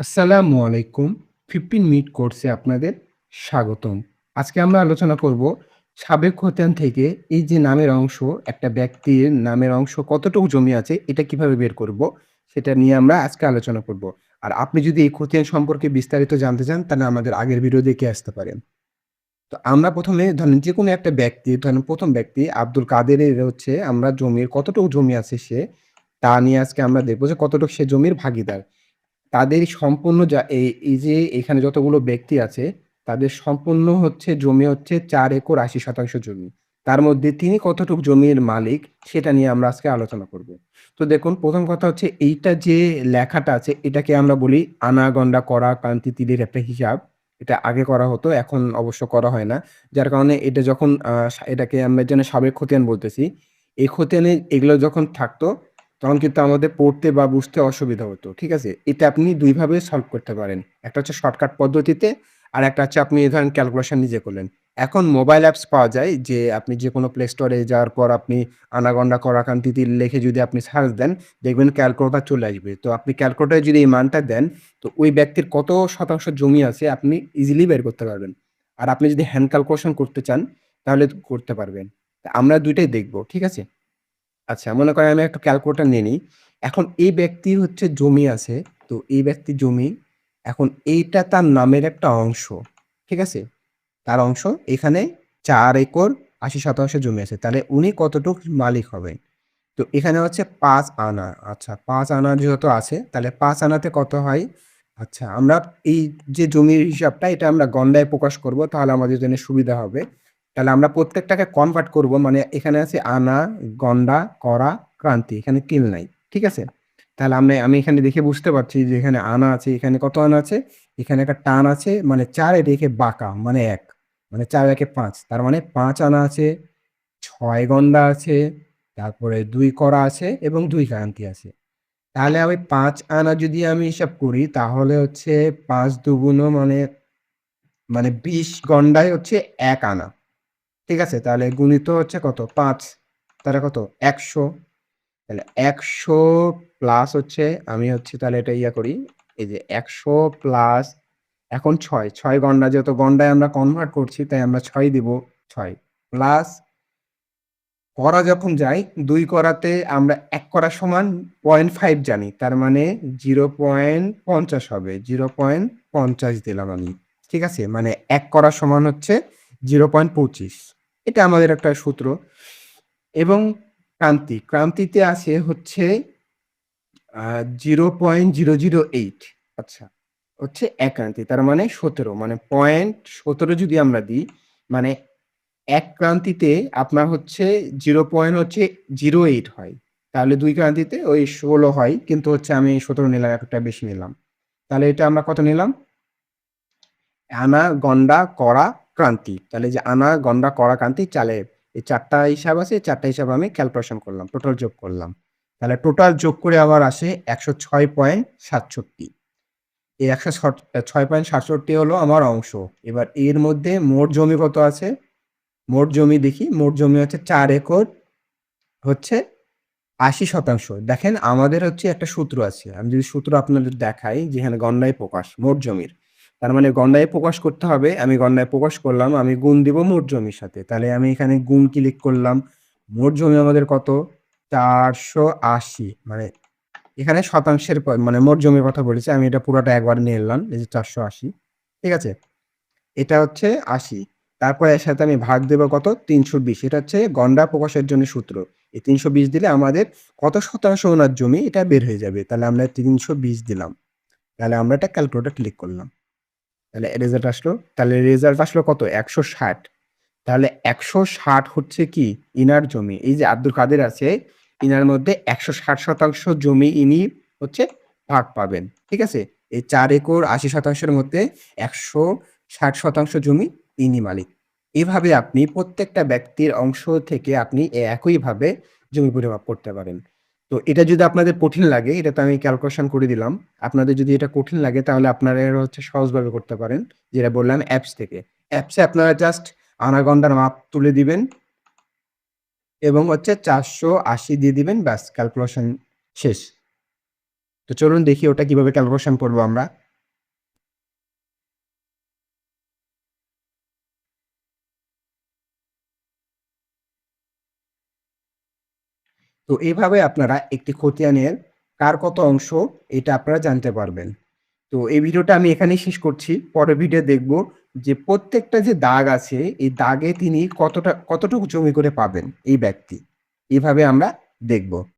আসসালামু আলাইকুম। 15 মিনিট কোর্সে আপনাদের স্বাগতম। আজকে আমরা আলোচনা করব সাবেক খতিয়ান থেকে এই যে নামের অংশ, একটা ব্যক্তির নামের অংশ কতটুকু জমি আছে এটা কীভাবে বের করব, সেটা নিয়ে আমরা আজকে আলোচনা করব। আর আপনি যদি এই খতিয়ান সম্পর্কে বিস্তারিত জানতে চান তাহলে আমাদের আগের ভিডিও দেখে আসতে পারেন। তো আমরা প্রথমে ধরেন যে কোনো একটা ব্যক্তি ধরেন প্রথম ব্যক্তি আব্দুল কাদেরের হচ্ছে আমরা জমির কতটুকু জমি আছে সে, তা নিয়ে আজকে আমরা দেখব যে কতটুকু সে জমির ভাগীদার। তাদের সম্পূর্ণ যা এই এই যে এখানে যতগুলো ব্যক্তি আছে, তাদের সম্পূর্ণ হচ্ছে জমি হচ্ছে চার একর ৮০% জমি। তার মধ্যে তিনি কতটুকু জমির মালিক সেটা নিয়ে আমরা আজকে আলোচনা করব। তো দেখুন প্রথম কথা হচ্ছে এইটা যে লেখাটা আছে এটাকে আমরা বলি আনা, গন্ডা, কড়া, কান্তি, তিলের একটা হিসাব। এটা আগে করা হতো, এখন অবশ্য করা হয় না। যার কারণে এটা যখন এটাকে আমরা যেন সাবেক খতিয়ান বলতেছি। এই খতিয়ানে এগুলো যখন থাকতো তখন কিন্তু আমাদের পড়তে বা বুঝতে অসুবিধা হতো। ঠিক আছে? এটা আপনি ২ ভাবে সলভ করতে পারেন। একটা হচ্ছে শর্টকাট পদ্ধতিতে, আর একটা হচ্ছে আপনি ধরেন ক্যালকুলেশন নিজে করলেন। এখন মোবাইল অ্যাপস পাওয়া যায় যে আপনি যে কোনো প্লে স্টোরে যাওয়ার পর আপনি আনাগন্ডা, কড়াকান, তিতির লিখে যদি আপনি সার্চ দেন, দেখবেন ক্যালকুলেটার চলে আসবে। তো আপনি ক্যালকুলেটরে যদি এই মানটা দেন, তো ওই ব্যক্তির কত শতাংশ জমি আছে আপনি ইজিলি বের করতে পারবেন। আর আপনি যদি হ্যান্ড ক্যালকুলেশন করতে চান, তাহলে করতে পারবেন। আমরা দুইটাই দেখব। ঠিক আছে? আচ্ছা মনে করেন আমি একটা ক্যালকুলেটর নিয়ে নিই। এখন এই ব্যক্তির হচ্ছে জমি আছে। তো এই ব্যক্তির জমি, এখন এইটা তার নামের একটা অংশ। ঠিক আছে? তার অংশ এখানে ৪ একর ৮০% জমি আছে। তাহলে উনি কতটুক মালিক হবেন? তো এখানে হচ্ছে ৫ আনা। আচ্ছা ৫ আনা যেহেতু আছে, তাহলে ৫ আনাতে কত হয়? আচ্ছা আমরা এই যে জমির হিসাবটা এটা আমরা গন্ডায় প্রকাশ করব তাহলে আমাদের জন্য সুবিধা হবে। তাহলে আমরা প্রত্যেকটাকে কনভার্ট করব মানে এখানে আছে আনা, গন্ডা, কড়া, ক্রান্তি। এখানে কিল নাই। ঠিক আছে? তাহলে আমরা আমি এখানে দেখে বুঝতে পারছি যে এখানে আনা আছে, এখানে কত আনা আছে? এখানে একটা টান আছে মানে ৪ এদিকে বাঁকা মানে এক মানে চার একে পাঁচ তার মানে পাঁচ আনা আছে, ছয় গন্ডা আছে, তারপরে দুই কড়া আছে এবং দুই ক্রান্তি আছে। তাহলে আমি পাঁচ আনা যদি আমি হিসাব করি তাহলে হচ্ছে পাঁচ দুগুণ মানে, মানে ২০ গন্ডায় হচ্ছে এক আনা। ঠিক আছে? তাহলে গুণিত হচ্ছে কত? পাঁচ তাহলে কত? ১০০ তাহলে ১০০ প্লাস হচ্ছে আমি হচ্ছে তাহলে এটা ইয়া করি। এই যে ১০০ প্লাস এখন ৬, ৬ গন্ডা যেহেতু গন্ডায় আমরা কনভার্ট করছি তাই আমরা ছয় দিব ছয় প্লাস করা যখন যাই দুই করাতে আমরা ১ কড়া সমান ০.৫ জানি। তার মানে ০.৫০ হবে। ০.৫০ দিলাম আমি। ঠিক আছে? মানে ১ কড়া সমান হচ্ছে ০.২৫ এটা আমাদের একটা সূত্র। এবং ক্রান্তি, ক্রান্তিতে আছে হচ্ছে zero point zero zero eight আচ্ছা হচ্ছে এক ক্রান্তি। তার মানে ১৭ মানে পয়েন্ট ১৭ যদি আমরা দিই মানে এক ক্রান্তিতে আপনার হচ্ছে জিরো পয়েন্ট হচ্ছে ০৮ হয়। তাহলে দুই ক্রান্তিতে ওই ১৬ হয়। কিন্তু হচ্ছে আমি ১৭ নিলাম, একটা বেশি নিলাম। তাহলে এটা আমরা কত নিলাম? আনা, গন্ডা, কড়া, ক্রান্তি। তাহলে যে আনা, গন্ডা, কড়া, ক্রান্তি চালে এই চারটা হিসাব আছে। ৪ টা হিসাব আমি ক্যালকুলেশন করলাম। টোটাল যোগ করলাম। তাহলে টোটাল যোগ করে আবার আসে ১০৬.৬৭ এই ১০৬.৬৭ হলো আমার অংশ। এবার এর মধ্যে মোট জমি কত আছে? মোট জমি দেখি। মোট জমি হচ্ছে চার একর হচ্ছে ৮০% দেখেন আমাদের হচ্ছে একটা সূত্র আছে। আমি যদি সূত্র আপনাদের দেখাই যেখানে গন্ডায় প্রকাশ মোট জমির। তার মানে গন্ডায় প্রকাশ করতে হবে। আমি গন্ডায় প্রকাশ করলাম। আমি গুণ দিব মোট জমির সাথে। তাহলে আমি এখানে গুণ ক্লিক করলাম। মোট জমি আমাদের কত? ৪৮০ মানে এখানে শতাংশের মানে মোট জমির কথা বলেছি। আমি এটা পুরোটা একবার নিয়ে এলাম, এই যে ৪৮০ ঠিক আছে? এটা হচ্ছে ৮০ তারপরে এর সাথে আমি ভাগ দেবো কত? ৩২০ এটা হচ্ছে গন্ডা প্রকাশের জন্য সূত্র। এই ৩২০ দিলে আমাদের কত শতাংশ ওনার জমি এটা বের হয়ে যাবে। তাহলে আমরা ৩২০ দিলাম। তাহলে আমরা এটা ক্যালকুলেটর ক্লিক করলাম। তাহলে রেজাল্ট আসলো। তাহলে রেজাল্ট আসলো কত? ১৬০ তাহলে ১৬০ হচ্ছে কি? ইনার জমি। এই যে আব্দুল কাদের আছে, ইনার মধ্যে ১৬০% জমি ইনি হচ্ছে ভাগ পাবেন। ঠিক আছে? এই চার একর ৮০% এর মধ্যে ১৬০% জমি ইনি মালিক। এভাবে আপনি প্রত্যেকটা ব্যক্তির অংশ থেকে আপনি একইভাবে জমি পরিমাপ করতে পারেন। তো এটা যদি আপনাদের কঠিন লাগে, এটা তো আমি ক্যালকুলেশন করে দিলাম। আপনাদের যদি এটা কঠিন লাগে তাহলে আপনারা হচ্ছে সহজভাবে করতে পারেন। যেটা বললাম অ্যাপস থেকে। অ্যাপসে আপনারা জাস্ট আনাগন্ডার মাপ তুলে দিবেন। এবং হচ্ছে ৪৮০ দিয়ে দিবেন ব্যাস ক্যালকুলেশন শেষ। তো চলুন দেখি ওটা কীভাবে ক্যালকুলেশন করব আমরা। তো এইভাবে আপনারা একটি খতিয়ানের কার কত অংশ, এটা আপনারা জানতে পারবেন। তো এই ভিডিওটা আমি এখানেই শেষ করছি। পরের ভিডিও দেখব যে প্রত্যেকটা যে দাগ আছে, এই দাগে তিনি কতটা, কতটুকু জমি করে পাবেন এই ব্যক্তি। এভাবে আমরা দেখব।